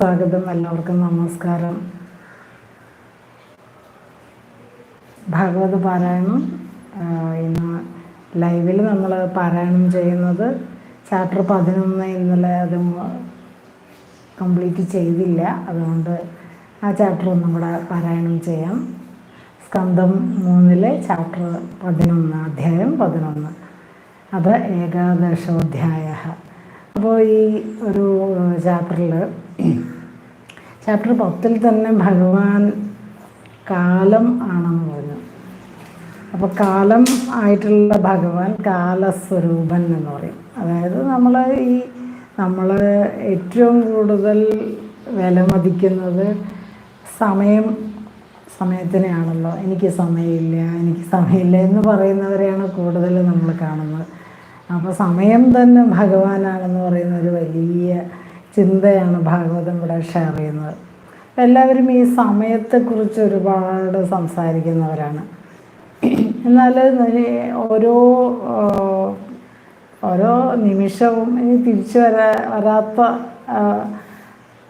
സ്വാഗതം എല്ലാവർക്കും. നമസ്കാരം. ഭാഗവത പാരായണം ഇന്ന് ലൈവിൽ നമ്മൾ പാരായണം ചെയ്യുന്നത് ചാപ്റ്റർ പതിനൊന്ന് ഇന്നലെ അത് കംപ്ലീറ്റ് ചെയ്തില്ല. അതുകൊണ്ട് ആ ചാപ്റ്റർ ഒന്നും കൂടെ പാരായണം ചെയ്യാം. സ്കന്ധം മൂന്നിലെ ചാപ്റ്റർ പതിനൊന്ന് അധ്യായം പതിനൊന്ന്. അത് ഏകാദശോധ്യായ അപ്പോൾ ഈ ഒരു ചാപ്റ്ററിൽ ചാപ്റ്റർ പത്തിൽ തന്നെ ഭഗവാൻ കാലം ആണെന്ന് പറഞ്ഞു. അപ്പോൾ കാലം ആയിട്ടുള്ള ഭഗവാൻ കാലസ്വരൂപൻ എന്ന് പറയും. അതായത് നമ്മൾ ഈ നമ്മൾ ഏറ്റവും കൂടുതൽ വിലമതിക്കുന്നത് സമയം സമയത്തിനെയാണല്ലോ. എനിക്ക് സമയമില്ല എനിക്ക് സമയമില്ല എന്ന് പറയുന്നവരെയാണ് കൂടുതൽ നമ്മൾ കാണുന്നത്. അപ്പോൾ സമയം തന്നെ ഭഗവാനാണെന്ന് പറയുന്ന ഒരു വലിയ ചിന്തയാണ് ഭാഗവതം ഇവിടെ ഷെയർ ചെയ്യുന്നത്. എല്ലാവരും ഈ സമയത്തെക്കുറിച്ച് ഒരുപാട് സംസാരിക്കുന്നവരാണ്. എന്നാൽ ഓരോ ഓരോ നിമിഷവും ഇനി തിരിച്ചു വരാ വരാത്ത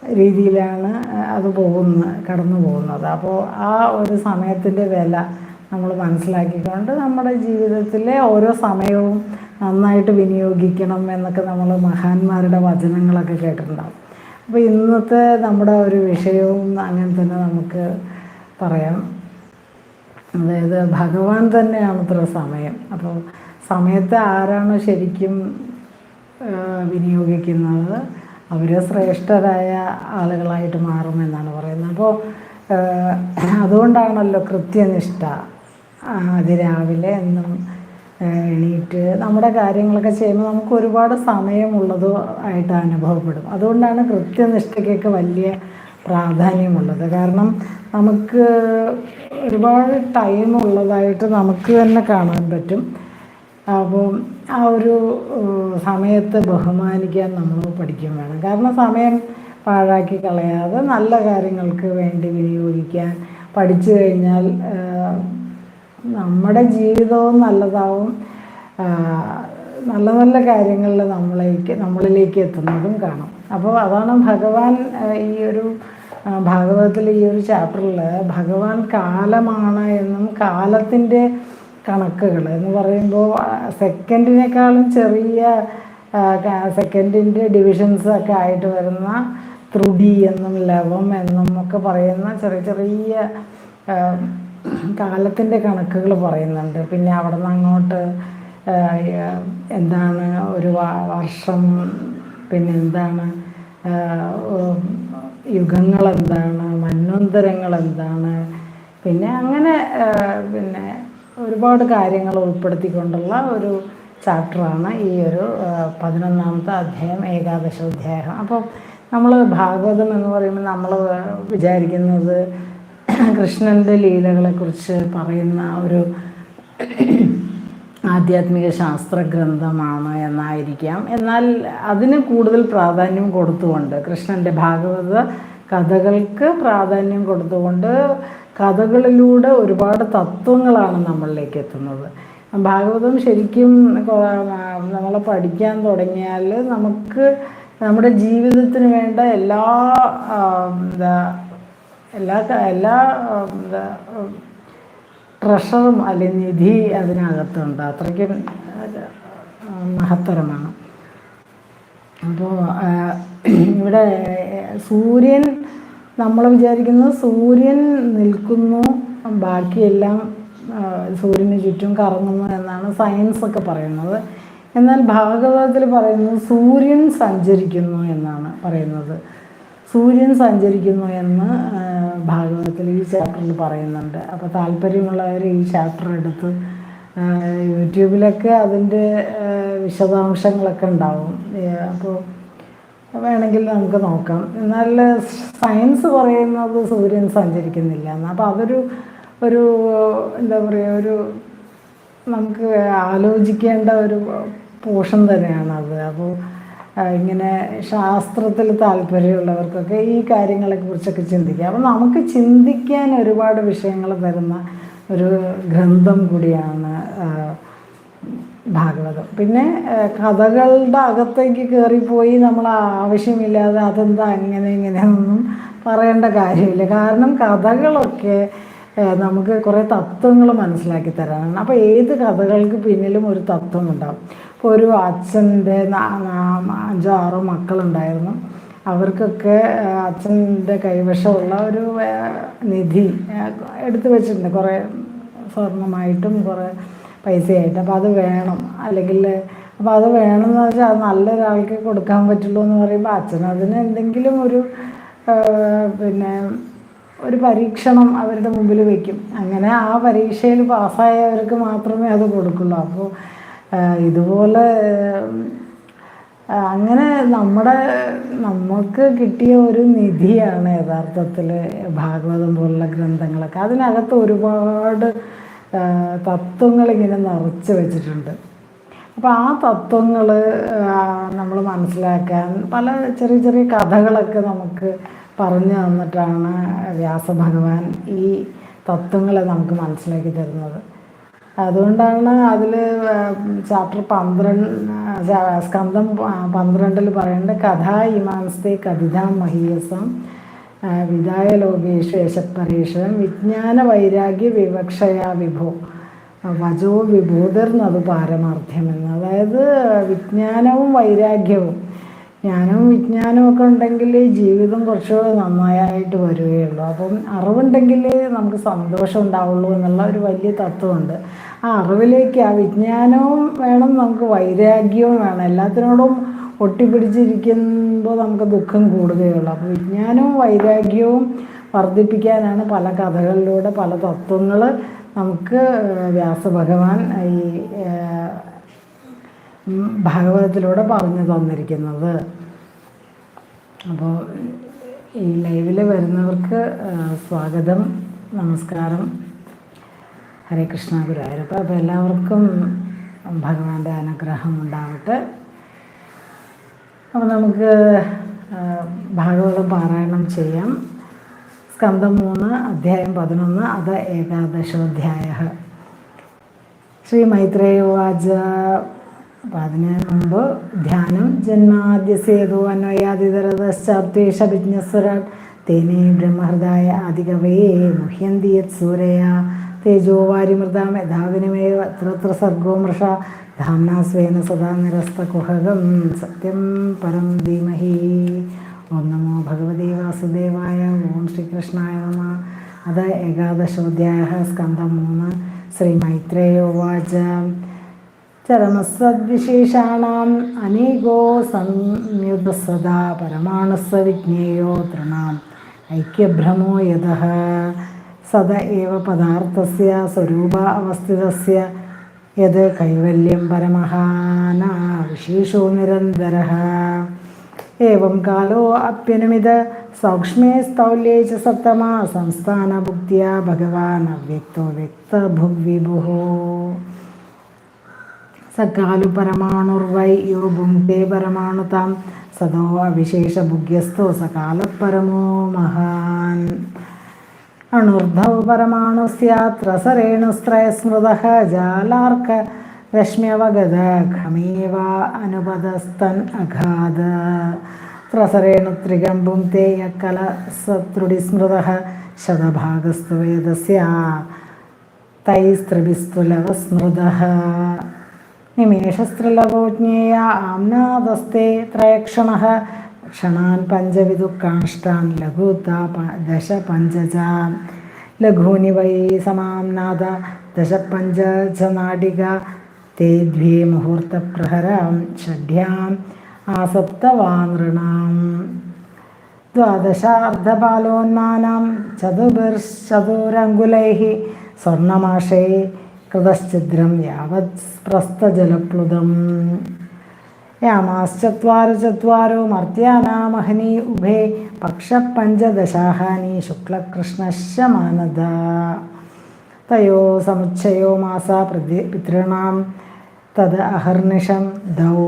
രീതിയിലാണ് അത് പോകുന്നത് കടന്നു പോകുന്നത്. അപ്പോൾ ആ ഒരു സമയത്തിന്റെ വില നമ്മൾ മനസ്സിലാക്കിക്കൊണ്ട് നമ്മുടെ ജീവിതത്തിലെ ഓരോ സമയവും നന്നായിട്ട് വിനിയോഗിക്കണം എന്നൊക്കെ നമ്മൾ മഹാന്മാരുടെ വചനങ്ങളൊക്കെ കേട്ടിട്ടുണ്ടാവും. അപ്പോൾ ഇന്നത്തെ നമ്മുടെ ഒരു വിഷയവും അങ്ങനെ തന്നെ നമുക്ക് പറയാം. അതായത് ഭഗവാൻ തന്നെയാണ് ഇത്ര സമയം. അപ്പോൾ സമയത്തെ ആരാണ് ശരിക്കും വിനിയോഗിക്കുന്നത് അവർ ശ്രേഷ്ഠരായ ആളുകളായിട്ട് മാറുമെന്നാണ് പറയുന്നത്. അപ്പോൾ അതുകൊണ്ടാണല്ലോ കൃത്യനിഷ്ഠ അതിരാവിലെ എന്നും എണീറ്റ് നമ്മുടെ കാര്യങ്ങളൊക്കെ ചെയ്യുമ്പോൾ നമുക്ക് ഒരുപാട് സമയമുള്ളത് ആയിട്ട് അനുഭവപ്പെടും. അതുകൊണ്ടാണ് കൃത്യനിഷ്ഠയ്ക്കൊക്കെ വലിയ പ്രാധാന്യമുള്ളത്. കാരണം നമുക്ക് ഒരുപാട് ടൈം ഉള്ളതായിട്ട് നമുക്ക് തന്നെ കാണാൻ പറ്റും. അപ്പോൾ ആ ഒരു സമയത്തെ ബഹുമാനിക്കാൻ നമ്മൾ പഠിക്കും വേണം. കാരണം സമയം പാഴാക്കി കളയാതെ നല്ല കാര്യങ്ങൾക്ക് വേണ്ടി വിനിയോഗിക്കാൻ പഠിച്ചു കഴിഞ്ഞാൽ നമ്മുടെ ജീവിതവും നല്ലതാവും. നല്ല നല്ല കാര്യങ്ങളിൽ നമ്മളേക്ക് നമ്മളിലേക്ക് എത്തുന്നതും കാണാം. അപ്പോൾ അതാണ് ഭഗവാൻ ഈ ഒരു ഭാഗവതത്തിൽ ഈ ഒരു ചാപ്റ്ററിൽ ഭഗവാൻ കാലമാണ് എന്നും കാലത്തിന്റെ കണക്കുകൾ എന്ന് പറയുമ്പോൾ സെക്കൻഡിനേക്കാളും ചെറിയ സെക്കൻഡിന്റെ ഡിവിഷൻസ് ഒക്കെ ആയിട്ട് വരുന്ന ത്രുടി എന്നും ലവം എന്നും ഒക്കെ പറയുന്ന ചെറിയ ചെറിയ കാലത്തിന്റെ കണക്കുകൾ പറയുന്നുണ്ട്. പിന്നെ അവിടെ നിന്ന് അങ്ങോട്ട് എന്താണ് ഒരു വർഷം പിന്നെ എന്താണ് യുഗങ്ങൾ എന്താണ് മന്വന്തരങ്ങൾ എന്താണ് പിന്നെ അങ്ങനെ പിന്നെ ഒരുപാട് കാര്യങ്ങൾ ഉൾപ്പെടുത്തിക്കൊണ്ടുള്ള ഒരു ചാപ്റ്ററാണ് ഈ ഒരു പതിനൊന്നാമത്തെ അധ്യായം ഏകാദശ അധ്യായം. അപ്പോൾ നമ്മൾ ഭാഗവതം എന്ന് പറയുമ്പോൾ നമ്മൾ വിചാരിക്കുന്നത് കൃഷ്ണന്റെ ലീലകളെക്കുറിച്ച് പറയുന്ന ഒരു ആധ്യാത്മിക ശാസ്ത്ര ഗ്രന്ഥമാണ് എന്നായിരിക്കാം. എന്നാൽ അതിന് കൂടുതൽ പ്രാധാന്യം കൊടുത്തുകൊണ്ട് കൃഷ്ണന്റെ ഭാഗവത കഥകൾക്ക് പ്രാധാന്യം കൊടുത്തുകൊണ്ട് കഥകളിലൂടെ ഒരുപാട് തത്വങ്ങളാണ് നമ്മളിലേക്ക് എത്തുന്നത്. ഭാഗവതം ശരിക്കും നമ്മൾ പഠിക്കാൻ തുടങ്ങിയാൽ നമുക്ക് നമ്മുടെ ജീവിതത്തിന് വേണ്ട എല്ലാ എന്താ എല്ലാ എല്ലാ എന്താ ട്രഷറും അല്ലെങ്കിൽ നിധി അതിനകത്തുണ്ട്. അത്രയ്ക്കും മഹത്തരമാണ്. അപ്പോൾ ഇവിടെ സൂര്യൻ നമ്മൾ വിചാരിക്കുന്നത് സൂര്യൻ നിൽക്കുന്നു. ബാക്കിയെല്ലാം സൂര്യന് ചുറ്റും കറങ്ങുന്നു എന്നാണ് സയൻസ് ഒക്കെ പറയുന്നത്. എന്നാൽ ഭാഗവതത്തിൽ പറയുന്നത് സൂര്യൻ സഞ്ചരിക്കുന്നു എന്നാണ് പറയുന്നത്. സൂര്യൻ സഞ്ചരിക്കുന്നു എന്ന് ഭാഗവതത്തിൽ ഈ ചാപ്റ്ററിൽ പറയുന്നുണ്ട്. അപ്പോൾ താല്പര്യമുള്ളവർ ഈ ചാപ്റ്റർ എടുത്ത് യൂട്യൂബിലൊക്കെ അതിന്റെ വിശദാംശങ്ങളൊക്കെ ഉണ്ടാവും. അപ്പോൾ വേണമെങ്കിൽ നമുക്ക് നോക്കാം. എന്നാൽ സയൻസ് പറയുന്നത് സൂര്യൻ സഞ്ചരിക്കുന്നില്ല എന്ന്. അപ്പോൾ അതൊരു ഒരു എന്താ പറയുക ഒരു നമുക്ക് ആലോചിക്കേണ്ട ഒരു പോഷൻ തന്നെയാണ് അത് അപ്പോൾ ഇങ്ങനെ ശാസ്ത്രത്തിൽ താല്പര്യമുള്ളവർക്കൊക്കെ ഈ കാര്യങ്ങളെ കുറിച്ചൊക്കെ ചിന്തിക്കാം. അപ്പം നമുക്ക് ചിന്തിക്കാൻ ഒരുപാട് വിഷയങ്ങൾ തരുന്ന ഒരു ഗ്രന്ഥം കൂടിയാണ് ഭാഗവതം. പിന്നെ കഥകളുടെ അകത്തേക്ക് കയറിപ്പോയി നമ്മൾ ആവശ്യമില്ലാതെ അതെന്താ അങ്ങനെ ഇങ്ങനെയൊന്നും പറയേണ്ട കാര്യമില്ല. കാരണം കഥകളൊക്കെ നമുക്ക് കുറേ തത്വങ്ങൾ മനസ്സിലാക്കി തരാനാണ്. അപ്പോൾ ഏത് കഥകൾക്ക് പിന്നിലും ഒരു തത്വം ഉണ്ടാവും. ഇപ്പോൾ ഒരു അച്ഛന്റെ അഞ്ചാറോ മക്കളുണ്ടായിരുന്നു. അവർക്കൊക്കെ അച്ഛന്റെ കൈവശമുള്ള ഒരു നിധി എടുത്തു വെച്ചിട്ടുണ്ട്. കുറേ സ്വർണമായിട്ടും കുറേ പൈസയായിട്ട്. അപ്പോൾ അത് വേണം. അല്ലെങ്കിൽ അപ്പോൾ അത് വേണമെന്ന് വെച്ചാൽ അത് നല്ലൊരാൾക്ക് കൊടുക്കാൻ പറ്റുള്ളൂ എന്ന് പറയുമ്പോൾ അച്ഛൻ അതിന് എന്തെങ്കിലും ഒരു പിന്നെ ഒരു പരീക്ഷണം അവരുടെ മുമ്പിൽ വയ്ക്കും അങ്ങനെ ആ പരീക്ഷയിൽ പാസ്സായവർക്ക് മാത്രമേ അത് കൊടുക്കുള്ളൂ. അപ്പോൾ ഇതുപോലെ അങ്ങനെ നമ്മുടെ നമുക്ക് കിട്ടിയ ഒരു നിധിയാണ് യഥാർത്ഥത്തിൽ ഭാഗവതം പോലുള്ള ഗ്രന്ഥങ്ങളൊക്കെ. അതിനകത്ത് ഒരുപാട് തത്വങ്ങൾ ഇങ്ങനെ നിറച്ച് വെച്ചിട്ടുണ്ട്. അപ്പോൾ ആ തത്വങ്ങൾ നമ്മൾ മനസ്സിലാക്കാൻ പല ചെറിയ ചെറിയ കഥകളൊക്കെ നമുക്ക് പറഞ്ഞു തന്നിട്ടാണ് വ്യാസഭഗവാൻ ഈ തത്വങ്ങളെ നമുക്ക് മനസ്സിലാക്കി തരുന്നത്. അതുകൊണ്ടാണ് അതിൽ ചാപ്റ്റർ പന്ത്രണ്ട് സ്കന്ധം പന്ത്രണ്ടിൽ പറയേണ്ട കഥ ഇമാംസ്തേ കഥിതാം മഹീയസം വിദായ ലോകേഷ് ലോകേഷു വിജ്ഞാന വൈരാഗ്യ വിവക്ഷയാ വിഭോ വജോ വിഭൂതിർന്നത് പാരമാർത്ഥ്യമെന്ന്. അതായത് വിജ്ഞാനവും വൈരാഗ്യവും ജ്ഞാനവും വിജ്ഞാനവും ഒക്കെ ഉണ്ടെങ്കിൽ ജീവിതം കുറച്ചുകൂടെ നന്നായിട്ട് വരികയുള്ളൂ. അപ്പം അറിവുണ്ടെങ്കിൽ നമുക്ക് സന്തോഷം ഉണ്ടാവുള്ളൂ എന്നുള്ള ഒരു വലിയ തത്വമുണ്ട്. ആ അറിവിലേക്ക് ആ വിജ്ഞാനവും വേണം നമുക്ക് വൈരാഗ്യവും വേണം. എല്ലാത്തിനോടും ഒട്ടിപ്പിടിച്ചിരിക്കുമ്പോൾ നമുക്ക് ദുഃഖം കൂടുകയുള്ളൂ. അപ്പോൾ വിജ്ഞാനവും വൈരാഗ്യവും വർദ്ധിപ്പിക്കാനാണ് പല കഥകളിലൂടെ പല തത്വങ്ങൾ നമുക്ക് വ്യാസഭഗവാൻ ഈ ഭാഗവതത്തിലൂടെ പറഞ്ഞു തന്നിരിക്കുന്നത്. അപ്പോൾ ഈ ലൈവിൽ വരുന്നവർക്ക് സ്വാഗതം നമസ്കാരം. ഹരേ കൃഷ്ണ ഗുരുവായൂരപ്പ. അപ്പോൾ എല്ലാവർക്കും ഭഗവാന്റെ അനുഗ്രഹം ഉണ്ടാവട്ടെ. അപ്പോൾ നമുക്ക് ഭാഗവത പാരായണം ചെയ്യാം. സ്കന്ധം മൂന്ന് അധ്യായം പതിനൊന്ന് അത് ഏകാദശോധ്യായ ശ്രീ മൈത്രേയോവാച അപ്പം അതിന് മുമ്പ് ധ്യാനം ജന്മാദ്യ സേതു വിജ്ഞസ്വരാട് തേനേ ബ്രഹ്മഹൃദായ ആദികവയെ മുഹ്യന്തി യത് സൂരയ തേജോ വാരിമൃതാം യഥാവിനിമേവ ത്രത്ര സർഗോ മൃഷ ധാംനാ സ്വേന സദാ നിരസ്തകുഹകം സത്യം പരം ധീമഹി. ഓം നമോ ഭഗവതി വാസുദേവായ ഓം ശ്രീകൃഷ്ണായ നമ. അത് ഏകാദശോധ്യായ സ്കന്ധം മൂന്ന്. ശ്രീ മൈത്രേയോവാച. ചരമസദ്വിശേഷാണാം അനേകോ സംയുത സദാ പരമാണുസ വിജ്ഞേയോ തൃണാം. ഐക്യഭ്രമോ യത സദ ഏവ പദാർത്ഥ്യ സ്വരൂപ അവസ്ഥിത യത് കൈവല്യം പരമഹാന വിശേഷോ നിരന്തര. ഏവം കാലോ അപ്യനുമിത. സൗക്ഷ്മേ സ്ഥൗല്യേ ച സത്തമ സംസ്ഥാനഭുക്തിയ ഭഗവാൻ അവ്യക്തോ വ്യക്തഭുഗ്വിഭുഃ സക്കാലു പരമാണുർവൈ യോ പരമാണു പരമാണുതാം. സദോ അവിശേഷ ഭുഗ്യസ്തോ സകാല പരമോ മഹാൻ. അണുർധൗ പരമാണു സ്യാത്ര സരേണുസ്ത്രയസ്മൃതഃ ജാലാർക്ക രശ്മ്യവഗത ഖമേവ അനുപദസ്തൻ അഘാത. ത്രസരേണു ത്രികമ്പും തേ യക്കല സത്രുടി സ്മൃതഃ ശതഭാഗസ്തു വേദസ്യ. തൈസ്ത്രിഭിസ്തുലവസ്മൃതഃ. നിമേഷസ്ത്രിലവോ ജ്ഞേയ ആംനാദസ്തേ ത്രയക്ഷണഃ ക്ഷണാൻ പഞ്ചവിദുഃഖാഷ്ടാൻ ലഘുത ദശ പഞ്ചച ലഘൂനി വൈ സമാംനാദ ദശ പഞ്ച ച നാടിക തേ ദ്വേ മുഹൂർത്തപ്രഹരാം ഷഡ്യാം ആസപ്തവാനൃണാം ദ്വാദശാർദ്ധപാലോന്മാനാം ചതുർഭിർചതുരങ്കുലൈः സ്വർണമാഷേ കൃതശ്ചിദ്രം യാവത് പ്രസ്ഥജലപ്ലുതം യാമാശ്ചത്വാരു ചത്വാരോ മർത്യാനാമഹനി ഉഭേ പക്ഷപഞ്ചദശാഹാനി ശുക്ലകൃഷ്ണശ്ച മാനദ. തയോ സമുച്ചയോ മാസ പ്രതി പിതൃണാം തത് അഹർനിഷം ദൗ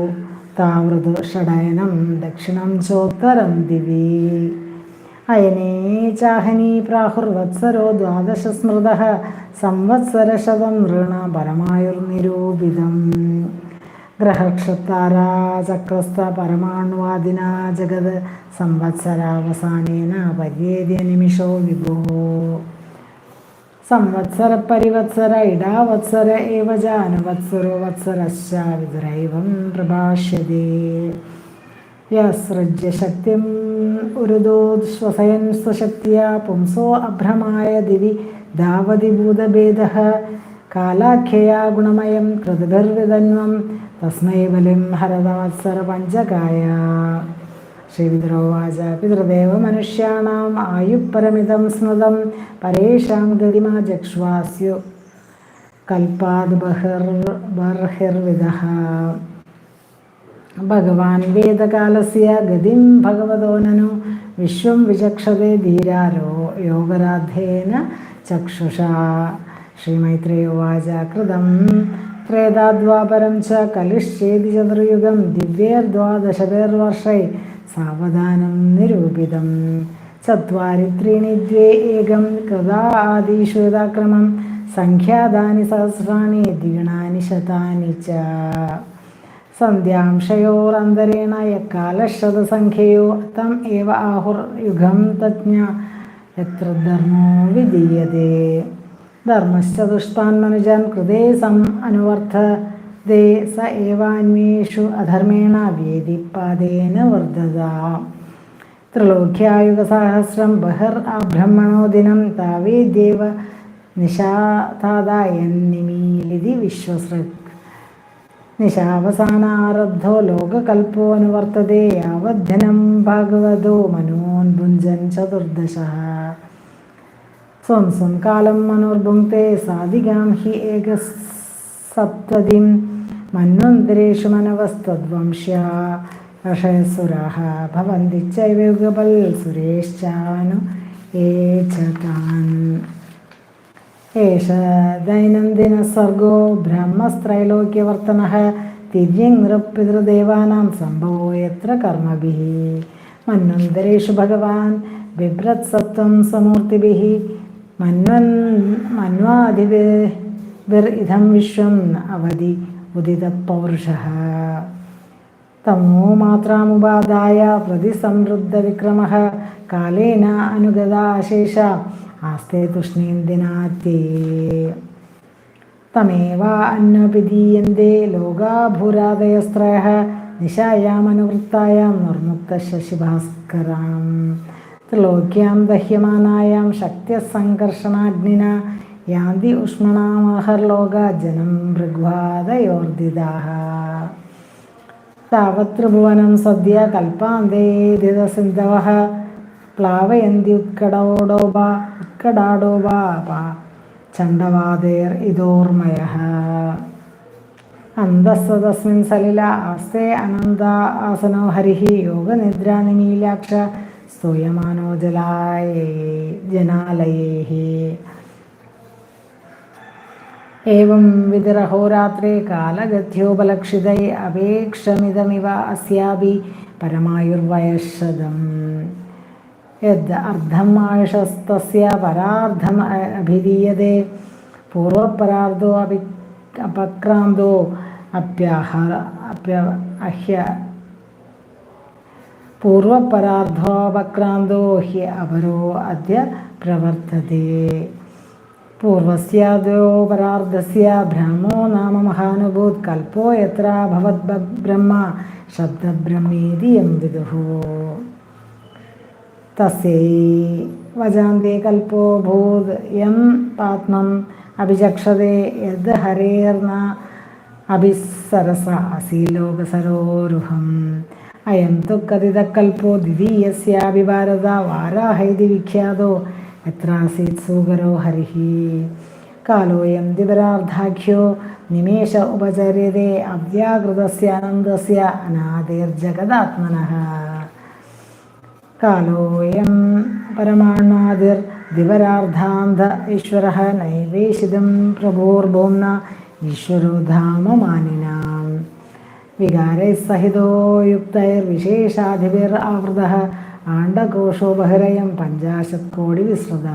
താവൃതു ഷടയനം ദക്ഷിണം ചോത്തരം ദിവി. ചാഹനീ പ്രാഹുർവത്സരോ ദ്വാദശ സ്മൃത സംവത്സരശതം നൃണ പരമായുർനിരൂപിതം ഗ്രഹക്ഷത്താരാചക്രസ്ഥ പരമാണുവാദിന ജഗത് സംവത്സരാവസാനേന പര്യേദ്യ നിമിഷോ വിഭോ സംവത്സര പരിവത്സര ഇടാവത്സര ഏവ ജാനവത്സരോ വത്സരശ്ച വിതുരൈവം പ്രഭാഷ്യതേ യസൃജ്യ ശക്തിം ഉരുദോശ്വസയൻ സ്വശക്തിയ പുംസോ അഭ്രമായ ദിവി ധാവതി ഭൂതഭേദ കാലാഖ്യയാ ഗുണമയം കൃതിഭിർവിതന്വം തസ്മൈ ബലിം ഹരതവത്സര പഞ്ചകായ. ശ്രീവിദ്രോവാച പിതൃദേവ മനുഷ്യാണാം ആയുപരമിതം സ്മൃതം പരേഷാം ഗതിമാ ജക്ഷ്വാസ്യു. കൽപ്പാദ് ബഹിർ ബർഹിർവിദ ഭഗവാൻ വേദകാലസ്യ ഗതിം ഭഗവതോനനു വിശ്വം വിചക്ഷതേ ധീരാരോ യോഗരാധേന ചക്ഷുഷ. ശ്രീമൈത്രേയോവാച കൃതം. ത്രേതാദ്വാപരം ച കലിശ്ചേതി ചതുർയുഗം ദിവ്യേർദ്വാദശപേർവർഷൈ സാവധാനം നിരൂപിതം. ചത്വാരി ത്രീണി ദ്വേ ഏകം കൃതാ ആദിഷു യഥാക്രമം. സംഖ്യാതാനി സഹസ്രാണി ദ്വിഗുണാനി ശതാനി ച. സന്ധ്യാംശയോരന്തരേണ യക്കാലശതസംഖ്യയോ തം ഏവ ആഹുർയുഗം തജ്ഞ. എത്ര ധർമ്മോ വിധീയതേ. ധർമ്മശ്ചതുഷ്ടാൻ മനുജൻ കൃതേ സം അനുവർദ്ധതേ. സ ഏവാന്വേഷു അധർമ്മേണ വേദിപ്പാദേന വർദ്ധത. ത്രിലോക്യായുഗസഹസ്രം ബഹിർ അബ്രഹ്മണോ ദിനം താവേദ്യേവ നിശാതാദായന്നിമീലിതി വിശ്വസൃക് നിശാവസാനാരബ്ധോ ലോകകൽപ്പോ അനുവർത്തതേ യാവധ്യനം ഭാഗവതോ മനോൻ ഭുഞ്ചൻ ചതുർദശ. സ്വം സ്വം കാലം മനോർഭുങ്ക്തേ സാധികാം ഹി ഏക സപ്തതിം. മന്വന്തരേഷു മനവസ്തദ്വംശ്യാ ഋഷയസുരാഹ ഭവന്തി സുരേശ്ചാനു ഏ ഏഷ ദൈനംദിനസർഗോ ബ്രഹ്മസ്ത്രൈലോക്യവർത്തന തിര്യങ് സംഭവോ എത്ര കർമ്മഭി മന്വന്തരേഷു ഭഗവാൻ ബിഭ്രത്സത്വം സമൂർത്തിഭി മന്വൻ മന്വാധി ഇതം വിശ്വം അവധി ഉദിതപൗരുഷः തമോ മാത്രാമുപാദായ പ്രതിസമൃദ്ധവിക്രമः കാലേന അനുഗതാശേഷ ആസ്തേ തുഷ്ണീന്ദിനാത്യേ തമേവ അന്വപിധീയന്തെ ലോകാഭൂരാദയസ്ത്രയः നിശായാമനുവൃത്തായാം നിർമുക്തശശിഭാസ്കരാം ത്രിലോക്യാം ദഹ്യമാനായാം ശക്തിസംഘർഷണാഗ്നിന യാന്തി ഉഷ്മണാമഹർലോക ജനം ഭൃഗ്വാദയോർദിതാഹ താവത്രിഭുവനം സദ്യ കൽപ്പാന്തേ കൽപ്പാന്തേതിതസിന്ധവः പ്ലാവയന്തി ഉത്കടോടോപ ഉത്കടാടോപാപ ചണ്ഡവാതേർ ഇതോർമയഃ അന്തസ്സതസ്മിൻ സലില ആസ്തേ അനന്ത ആസനോ ഹരിഹി യോഗനിദ്രാനിമീലാക്ഷ സ്തൂയമാനോ ജലായേ ജനാലയേഹി. ഏവം വിതിരഹോരാത്രേ കാലഗത്യോപലക്ഷിതൈ അപേക്ഷമിതമിവ അസ്യാപി പരമായുർവയശതം यद् अर्धम् आयुषस्तस्य परार्धम् अभिधीयते। पूर्वपरार्धो अपि, अपक्रान्तो अप्याह अप्य, अह्य पूर्वपरार्धोपक्रान्तो हि अपरो अद्य प्रवर्तते। पूर्वस्यादोपरार्धस्य ब्रह्मो नाम महानुभूत्, कल्पो यत्र भवद्ब्रह्म शब्दब्रह्मेति यं विदुः। തസ്യൈ വചാന്തി കൽപ്പോ ഭൂത് എം പാത്മം അഭിചക്ഷതേ യത് ഹരേർന്ന അഭിസരസ അസി ലോകസരോരുഹം അയം തു കഥിതക്കൽപ്പോ ദ്വിതീയസ്യാഭി ഭാരത വാരാഹൈതി വിഖ്യാതോ എത്ര ആസീത് സൂകരോ ഹരിഹി കാലോയം ദിവരാർദ്ധാഖ്യോ നിമേഷ ഉപചര്യതേ അവ്യാകൃതസ്യ അനന്തസ്യ അനാദിർജഗദാത്മനഃ കാലോയം പരമാണാതിർ ദിവരാർദ്ധാന്ത ഈശ്വര നൈവേശിതം പ്രഭോർഭോംന ഈശ്വരോ ധാമമാനിനാം വികാരൈസ്സഹിതോ യുക്തൈർവിശേഷാധിപിർ ആവൃത ആണ്ടകോശോ ബഹിരയം പഞ്ചാശത് കോടി വിസ്മൃത.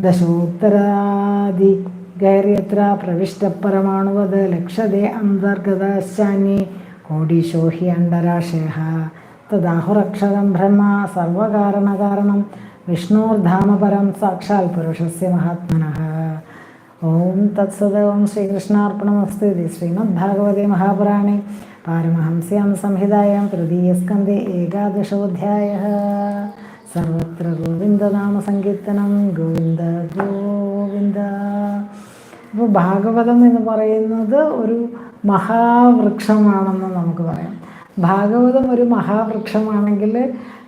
ദശോത്തരാദി ഗൈര്യത്ര പ്രവിഷ്ടപരമാണുവത് ലക്ഷതേ അന്തർഗതാശാന്യേ കോടീശോ ഹി അണ്ടരാശയ. തദാഹുരക്ഷരം ബ്രഹ്മ സർവകാരണകാരണം. വിഷ്ണുർധാമപരം സാക്ഷാൽ പുരുഷസ്യ മഹാത്മന. ഓം തത്സത് ഓം ശ്രീകൃഷ്ണാർപ്പണമസ്തു. ഇത് ശ്രീമദ്ഭാഗവതേ മഹാപുരാണേ. പാരമഹംസ്യാം സംഹിതായാം തൃതീയസ്കന്ധേ ഏകാദശോധ്യായ. സർവത്ര ഗോവിന്ദനാമസങ്കീർത്തനം ഗോവിന്ദ ഗോവിന്ദ. അപ്പോൾ ഭാഗവതം എന്ന് പറയുന്നത് ഒരു മഹാവൃക്ഷമാണെന്ന് നമുക്ക് പറയാം. ഭാഗവതം ഒരു മഹാവൃക്ഷമാണെങ്കിൽ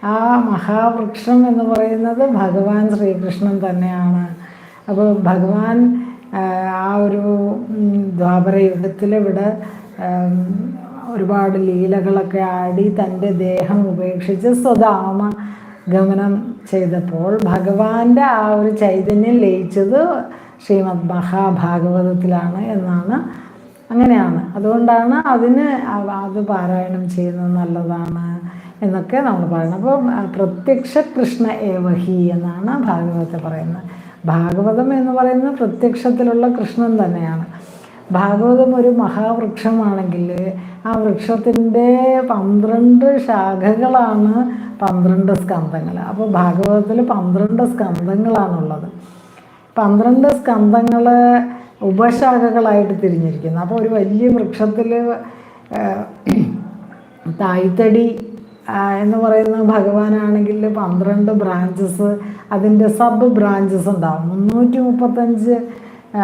ആ മഹാവൃക്ഷം എന്ന് പറയുന്നത് ഭഗവാൻ ശ്രീകൃഷ്ണൻ തന്നെയാണ്. അപ്പോൾ ഭഗവാൻ ആ, ഒരു ദ്വാപര യുഗത്തിലിവിടെ ഒരുപാട് ലീലകളൊക്കെ ആടി തന്റെ ദേഹം ഉപേക്ഷിച്ച് സ്വധാമ ഗമനം ചെയ്തപ്പോൾ ഭഗവാന്റെ ആ ഒരു ചൈതന്യം ലയിച്ചത് ശ്രീമദ് മഹാഭാഗവതത്തിലാണ് എന്നാണ് അങ്ങനെയാണ്. അതുകൊണ്ടാണ് അതിന് അത് പാരായണം ചെയ്യുന്നത് നല്ലതാണ് എന്നൊക്കെ നമ്മൾ പറയുന്നത് അപ്പോൾ പ്രത്യക്ഷ കൃഷ്ണ ഏവഹി എന്നാണ് ഭാഗവതത്തെ പറയുന്നത്. ഭാഗവതം എന്ന് പറയുന്നത് പ്രത്യക്ഷത്തിലുള്ള കൃഷ്ണൻ തന്നെയാണ്. ഭാഗവതം ഒരു മഹാവൃക്ഷമാണെങ്കിൽ ആ വൃക്ഷത്തിന്റെ പന്ത്രണ്ട് ശാഖകളാണ് പന്ത്രണ്ട് സ്കന്ധങ്ങൾ. അപ്പോൾ ഭാഗവതത്തിൽ പന്ത്രണ്ട് സ്കന്ധങ്ങളാണുള്ളത്. പന്ത്രണ്ട് സ്കന്ധങ്ങൾ ഉപശാഖകളായിട്ട് തിരിഞ്ഞിരിക്കുന്നത് അപ്പോൾ ഒരു വലിയ വൃക്ഷത്തിൽ തായ്തടി എന്ന് പറയുന്ന ഭഗവാനാണെങ്കിൽ പന്ത്രണ്ട് ബ്രാഞ്ചസ് അതിന്റെ സബ് ബ്രാഞ്ചസ് ഉണ്ടാവും. മുന്നൂറ്റി മുപ്പത്തഞ്ച്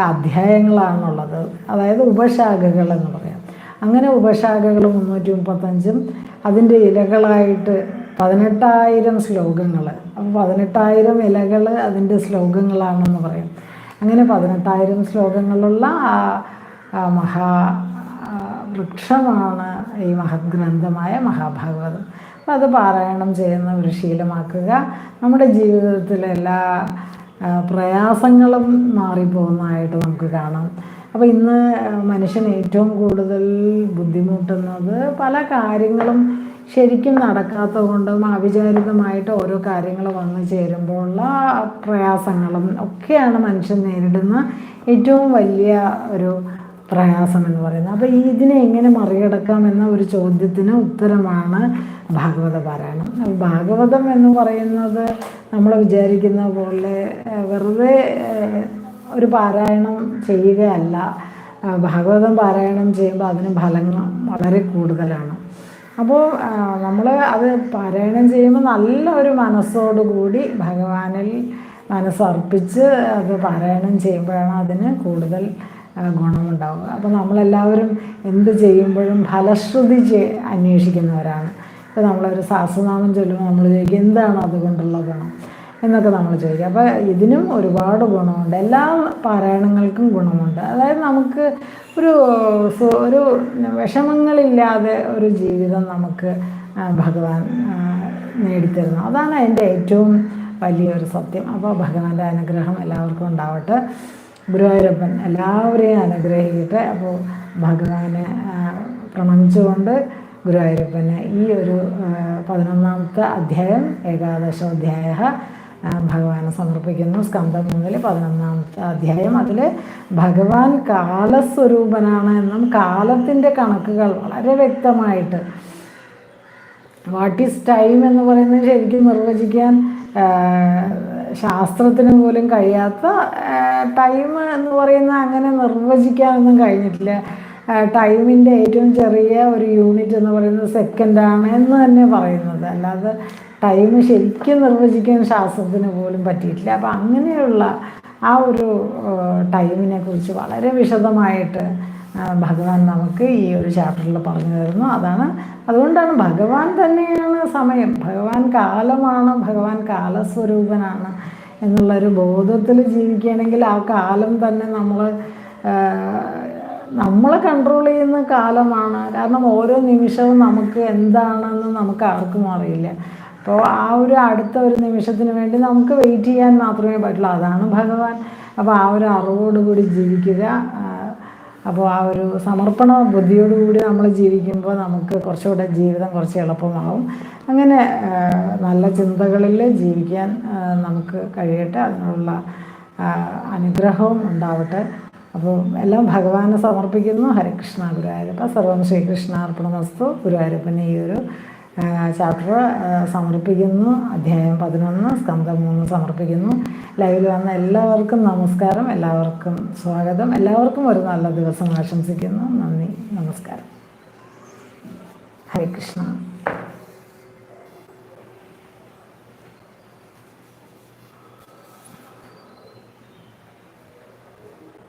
അധ്യായങ്ങളാണുള്ളത്. അതായത് ഉപശാഖകൾ എന്ന് പറയാം. അങ്ങനെ ഉപശാഖകൾ മുന്നൂറ്റി മുപ്പത്തഞ്ചും അതിന്റെ ഇലകളായിട്ട് പതിനെട്ടായിരം ശ്ലോകങ്ങൾ. അപ്പോൾ പതിനെട്ടായിരം ഇലകൾ അതിന്റെ ശ്ലോകങ്ങളാണെന്ന് പറയും. അങ്ങനെ പതിനെട്ടായിരം ശ്ലോകങ്ങളുള്ള ആ മഹാ വൃക്ഷമാണ് ഈ മഹദ്ഗ്രന്ഥമായ മഹാഭാഗവതം. അപ്പോൾ അത് പാരായണം ചെയ്യുന്ന ഒരു ശീലമാക്കുക. നമ്മുടെ ജീവിതത്തിലെ എല്ലാ പ്രയാസങ്ങളും മാറിപ്പോകുന്നതായിട്ട് നമുക്ക് കാണാം. അപ്പോൾ ഇന്ന് മനുഷ്യൻ ഏറ്റവും കൂടുതൽ ബുദ്ധിമുട്ടുന്നത് പല കാര്യങ്ങളും ശരിക്കും നടക്കാത്തത് കൊണ്ടും അവിചാരിതമായിട്ട് ഓരോ കാര്യങ്ങൾ വന്നു ചേരുമ്പോഴുള്ള പ്രയാസങ്ങളും ഒക്കെയാണ് മനുഷ്യൻ നേരിടുന്ന ഏറ്റവും വലിയ ഒരു പ്രയാസം എന്ന് പറയുന്നത്. അപ്പോൾ ഇതിനെ എങ്ങനെ മറികടക്കാം എന്ന ഒരു ചോദ്യത്തിന് ഉത്തരമാണ് ഭാഗവത പാരായണം. ഭാഗവതം എന്ന് പറയുന്നത് നമ്മൾ വിചാരിക്കുന്ന പോലെ വെറുതെ ഒരു പാരായണം ചെയ്യുകയല്ല. ഭാഗവതം പാരായണം ചെയ്യുമ്പോൾ അതിന് ഫലങ്ങൾ വളരെ കൂടുതലാണ്. അപ്പോൾ നമ്മൾ അത് പാരായണം ചെയ്യുമ്പോൾ നല്ല ഒരു മനസ്സോടുകൂടി ഭഗവാനിൽ മനസ്സർപ്പിച്ച് അത് പാരായണം ചെയ്യുമ്പോഴാണ് അതിന് കൂടുതൽ ഗുണമുണ്ടാവുക. അപ്പോൾ നമ്മളെല്ലാവരും എന്ത് ചെയ്യുമ്പോഴും ഫലശ്രുതി അന്വേഷിക്കുന്നവരാണ്. ഇപ്പോൾ നമ്മളൊരു സഹസ്രനാമം ചൊല്ലുമ്പോൾ നമ്മൾ ചോദിക്കും എന്താണ് അതുകൊണ്ടുള്ള ഗുണം? എന്നൊക്കെ നമ്മൾ ചോദിക്കും. അപ്പോൾ ഇതിനും ഒരുപാട് ഗുണമുണ്ട്. എല്ലാ പാരായണങ്ങൾക്കും ഗുണമുണ്ട്. അതായത് നമുക്ക് ഒരു ഒരു വിഷമങ്ങളില്ലാതെ ഒരു ജീവിതം നമുക്ക് ഭഗവാൻ നേടിത്തരുന്നു. അതാണ് എന്റെ ഏറ്റവും വലിയൊരു സത്യം. അപ്പോൾ ഭഗവാന്റെ അനുഗ്രഹം എല്ലാവർക്കും ഉണ്ടാവട്ടെ. ഗുരുവായൂരപ്പൻ എല്ലാവരെയും അനുഗ്രഹിക്കട്ടെ. അപ്പോൾ ഭഗവാനെ പ്രണമിച്ചുകൊണ്ട് ഗുരുവായൂരപ്പന് ഈ ഒരു പതിനൊന്നാമത്തെ അധ്യായം ഏകാദശോധ്യായ ഭഗവാന് സമർപ്പിക്കുന്നു. സ്കന്ധം മുതൽ പതിനൊന്നാമത്തെ അധ്യായം. അതിൽ ഭഗവാൻ കാലസ്വരൂപനാണ് എന്നും കാലത്തിന്റെ കണക്കുകൾ വളരെ വ്യക്തമായിട്ട്. വാട്ട് ഈസ് ടൈം എന്ന് പറയുന്നത് ശരിക്കും നിർവചിക്കാൻ ശാസ്ത്രത്തിന് പോലും കഴിയാത്ത ടൈം എന്ന് പറയുന്ന അങ്ങനെ നിർവചിക്കാനൊന്നും കഴിഞ്ഞിട്ടില്ല. ടൈമിന്റെ ഏറ്റവും ചെറിയ ഒരു യൂണിറ്റ് എന്ന് പറയുന്നത് സെക്കൻഡാണ് എന്ന് തന്നെ പറയുന്നത്. അല്ലാതെ ടൈം ശരിക്കും നിർവചിക്കാൻ ശാസ്ത്രത്തിന് പോലും പറ്റിയിട്ടില്ല. അപ്പം അങ്ങനെയുള്ള ആ ഒരു ടൈമിനെ കുറിച്ച് വളരെ വിശദമായിട്ട് ഭഗവാൻ നമുക്ക് ഈ ഒരു ചാപ്റ്ററിൽ പറഞ്ഞു തരുന്നു. അതാണ് അതുകൊണ്ടാണ് ഭഗവാൻ തന്നെയാണ് സമയം. ഭഗവാൻ കാലമാണ് ഭഗവാൻ കാലസ്വരൂപനാണ് എന്നുള്ളൊരു ബോധത്തിൽ ജീവിക്കുകയാണെങ്കിൽ ആ കാലം തന്നെ നമ്മൾ നമ്മളെ കൺട്രോൾ ചെയ്യുന്ന കാലമാണ്. കാരണം ഓരോ നിമിഷവും നമുക്ക് എന്താണെന്ന് നമുക്ക് ആർക്കും അറിയില്ല. അപ്പോൾ ആ ഒരു അടുത്ത ഒരു നിമിഷത്തിന് വേണ്ടി നമുക്ക് വെയിറ്റ് ചെയ്യാൻ മാത്രമേ പറ്റുള്ളൂ. അതാണ് ഭഗവാൻ. അപ്പോൾ ആ ഒരു അറിവോടുകൂടി ജീവിക്കുക. അപ്പോൾ ആ ഒരു സമർപ്പണ ബുദ്ധിയോടുകൂടി നമ്മൾ ജീവിക്കുമ്പോൾ നമുക്ക് കുറച്ചുകൂടെ ജീവിതം കുറച്ച് എളുപ്പമാവും. അങ്ങനെ നല്ല ചിന്തകളിൽ ജീവിക്കാൻ നമുക്ക് കഴിയട്ടെ. അതിനുള്ള അനുഗ്രഹവും ഉണ്ടാവട്ടെ. അപ്പോൾ എല്ലാം ഭഗവാനെ സമർപ്പിക്കുന്നു. ഹരികൃഷ്ണ ഗുരുവായൂരപ്പ. സർവം ശ്രീകൃഷ്ണ അർപ്പണമസ്തു ഗുരുവായൂരപ്പന് ഈ ഒരു ചാപ്റ്റർ സമർപ്പിക്കുന്നു. അധ്യായം പതിനൊന്ന് സ്കന്ധം മൂന്ന് സമർപ്പിക്കുന്നു. ലൈവിൽ വന്ന എല്ലാവർക്കും നമസ്കാരം. എല്ലാവർക്കും സ്വാഗതം. എല്ലാവർക്കും ഒരു നല്ല ദിവസം ആശംസിക്കുന്നു. നന്ദി. നമസ്കാരം. ഹരേ കൃഷ്ണ.